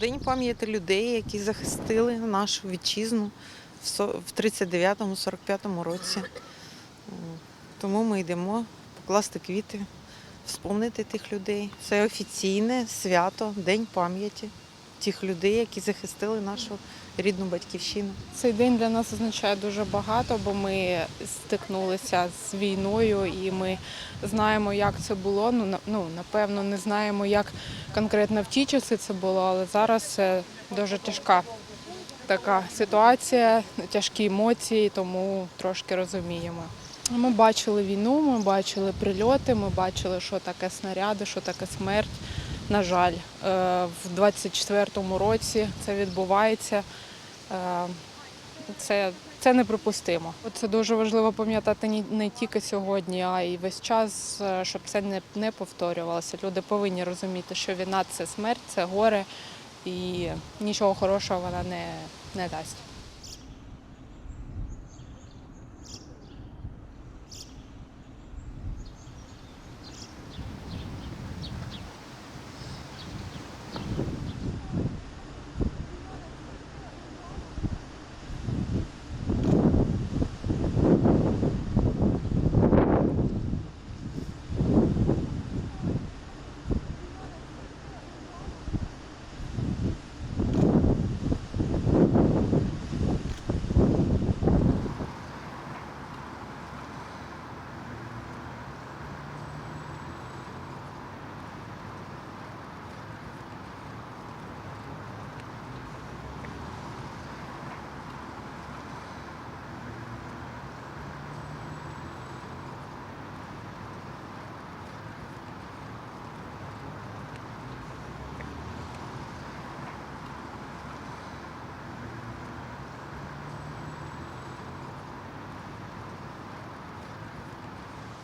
День пам'яті людей, які захистили нашу вітчизну в со- в 39-45 році. Тому ми йдемо покласти квіти, вспомнити тих людей. Це офіційне свято, День пам'яті тих людей, які захистили нашу рідну батьківщину. Цей день для нас означає дуже багато, бо ми стикнулися з війною і ми знаємо, як це було. Ну, ну напевно, не знаємо, як конкретно в ті часи це було, але зараз це дуже тяжка така ситуація, тяжкі емоції, тому трошки розуміємо. Ми бачили війну, ми бачили прильоти, ми бачили, що таке снаряди, що таке смерть. На жаль, е, в 24-му році це відбувається. Е, Це, це неприпустимо. Це дуже важливо пам'ятати не тільки сьогодні, а й весь час, е, щоб це не, не повторювалося. Люди повинні розуміти, що війна це смерть, це горе, і нічого хорошого вона не, не дасть.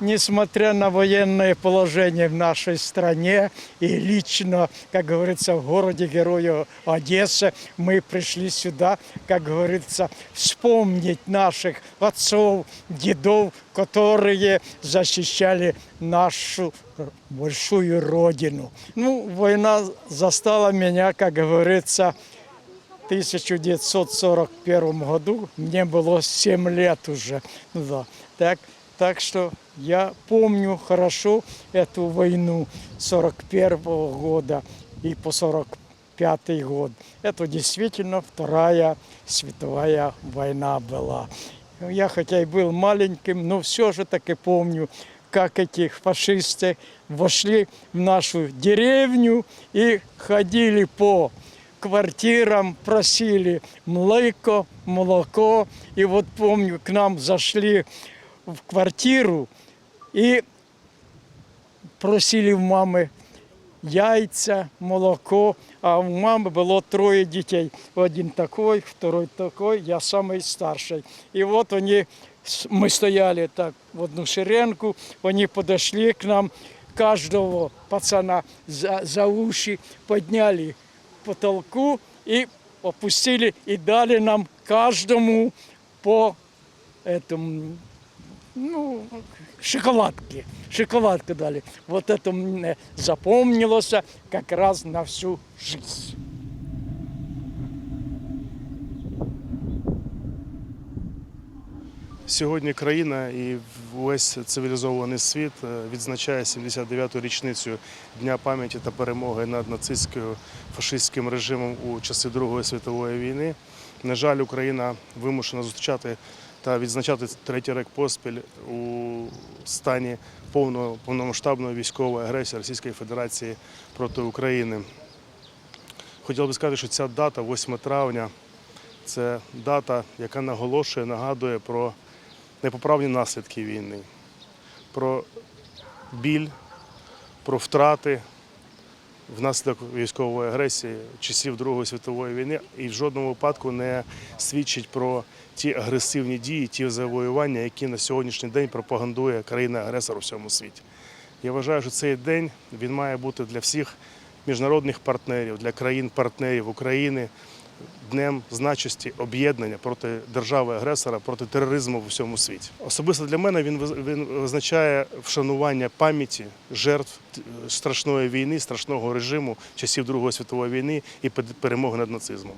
Несмотря на военное положение в нашей стране и лично, как говорится, в городе Героя Одесса, мы пришли сюда, как говорится, вспомнить наших отцов, дедов, которые защищали нашу большую родину. Ну, война застала меня, как говорится, в 1941 году, мне было 7 лет уже. Ну Да. Так, так что я помню хорошо эту войну 41 года и по 45 год. Это действительно Вторая световая война была. Я хотя и был маленьким, но все же таки помню, как эти фашисты вошли в нашу деревню и ходили по квартирам, просили млеко, молоко. И вот помню, к нам зашли в квартиру и просили у мамы яйца, молоко. А у мами було троє дітей. Один такой, второй такой, я самый старший. И вот они, мы стояли так в одну ширинку, они подошли к нам, каждого пацана за, за уші підняли потолку и опустили, и дали нам каждому по этому ну, шоколадки. Шоколадку дали. Вот это мне запомнилось как раз на всю жизнь. Сьогодні країна і весь цивілізований світ е, відзначає 79-ту річницю Дня пам'яті та перемоги над нацистським фашистським режимом у часи Другої світової війни. На жаль, Україна вимушена зустрічати та відзначати третій рік поспіль у стані повного повномасштабної військової агресії Російської Федерації проти України. Хотів би сказати, що ця дата, 8 травня, це дата, яка наголошує, нагадує про непоправні наслідки війни, про біль, про втрати внаслідок військової агресії часів Другої світової війни і в жодному випадку не свідчить про ті агресивні дії, ті завоювання, які на сьогоднішній день пропагандує країна-агресор у всьому світі. Я вважаю, що цей день він має бути для всіх міжнародних партнерів, для країн-партнерів України днем значості об'єднання проти держави-агресора, проти тероризму в усьому світі. Особисто для мене він виз- визначає вшанування пам'яті жертв страшної війни, страшного режиму часів Другої світової війни і перемоги над нацизмом.